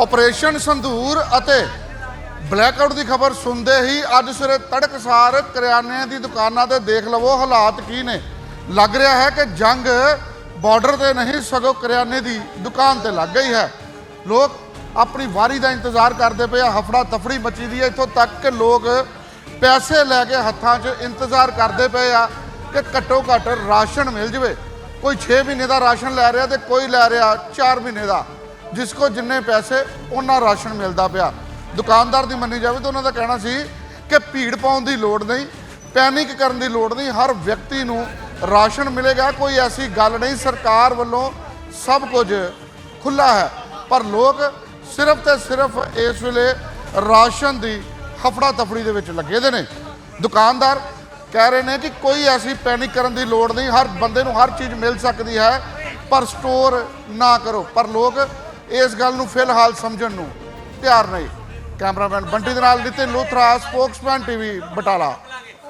Operation ਸੰਧੂਰ ਅਤੇ blackout ਦੀ ਖਬਰ ਸੁਣਦੇ ਹੀ ਅੱਜ ਸਵੇਰੇ ਤੜਕਸਾਰ ਕਰਿਆਨੇ ਦੀ ਦੁਕਾਨਾਂ ਤੇ ਦੇਖ ਲਵੋ ਹਾਲਾਤ ਕੀ ਨੇ। ਲੱਗ ਰਿਹਾ ਹੈ ਕਿ ਜੰਗ ਬਾਰਡਰ ਤੇ ਨਹੀਂ, ਸਗੋਂ ਕਰਿਆਨੇ ਦੀ ਦੁਕਾਨ ਤੇ ਲੱਗ ਗਈ ਹੈ। ਲੋਕ ਆਪਣੀ ਵਾਰੀ ਦਾ ਇੰਤਜ਼ਾਰ ਕਰਦੇ ਪਏ ਆ, ਹਫੜਾ ਤਫੜੀ ਮਚੀ ਦੀ ਹੈ। ਇੱਥੋਂ ਤੱਕ ਕਿ ਲੋਕ ਪੈਸੇ ਲੈ ਕੇ ਹੱਥਾਂ 'ਚ ਇੰਤਜ਼ਾਰ ਕਰਦੇ ਪਏ ਆ ਕਿ ਘੱਟੋ ਘੱਟ ਰਾਸ਼ਨ ਮਿਲ ਜਵੇ। ਕੋਈ 6 ਮਹੀਨੇ ਦਾ ਰਾਸ਼ਨ ਲੈ ਰਿਹਾ ਤੇ ਕੋਈ ਲੈ ਰਿਹਾ 4 ਮਹੀਨੇ ਦਾ। ਜਿਸ ਕੋ ਜਿੰਨੇ ਪੈਸੇ, ਉਹਨਾਂ ਰਾਸ਼ਨ ਮਿਲਦਾ ਪਿਆ। ਦੁਕਾਨਦਾਰ ਦੀ ਮੰਨੀ ਜਾਵੇ ਤਾਂ ਉਹਨਾਂ ਦਾ ਕਹਿਣਾ ਸੀ ਕਿ ਭੀੜ ਪਾਉਣ ਦੀ ਲੋੜ ਨਹੀਂ, ਪੈਨਿਕ ਕਰਨ ਦੀ ਲੋੜ ਨਹੀਂ, ਹਰ ਵਿਅਕਤੀ ਨੂੰ ਰਾਸ਼ਨ ਮਿਲੇਗਾ। ਕੋਈ ਐਸੀ ਗੱਲ ਨਹੀਂ, ਸਰਕਾਰ ਵੱਲੋਂ ਸਭ ਕੁਝ ਖੁੱਲਾ ਹੈ। ਪਰ ਲੋਕ ਸਿਰਫ ਤੇ ਸਿਰਫ ਇਸ ਵੇਲੇ ਰਾਸ਼ਨ ਦੀ ਹਫੜਾ ਤਫੜੀ ਦੇ ਵਿੱਚ ਲੱਗੇ ਦੇ ਨੇ। ਦੁਕਾਨਦਾਰ ਕਹਿ ਰਹੇ ਨੇ ਕਿ ਕੋਈ ਐਸੀ ਪੈਨਿਕ ਕਰਨ ਦੀ ਲੋੜ ਨਹੀਂ, ਹਰ ਬੰਦੇ ਨੂੰ ਹਰ ਚੀਜ਼ ਮਿਲ ਸਕਦੀ ਹੈ, ਪਰ ਸਟੋਰ ਨਾ ਕਰੋ। ਪਰ ਲੋਕ ਇਸ ਗੱਲ ਨੂੰ ਫਿਲਹਾਲ ਸਮਝਣ ਨੂੰ ਤਿਆਰ ਨਹੀਂ। ਕੈਮਰਾਮੈਨ ਬੰਟੀ ਦੇ ਨਾਲ ਨਿਤਿਨ ਲੋਥਰਾ, ਸਪੋਕਸਮੈਨ ਟੀਵੀ, ਬਟਾਲਾ।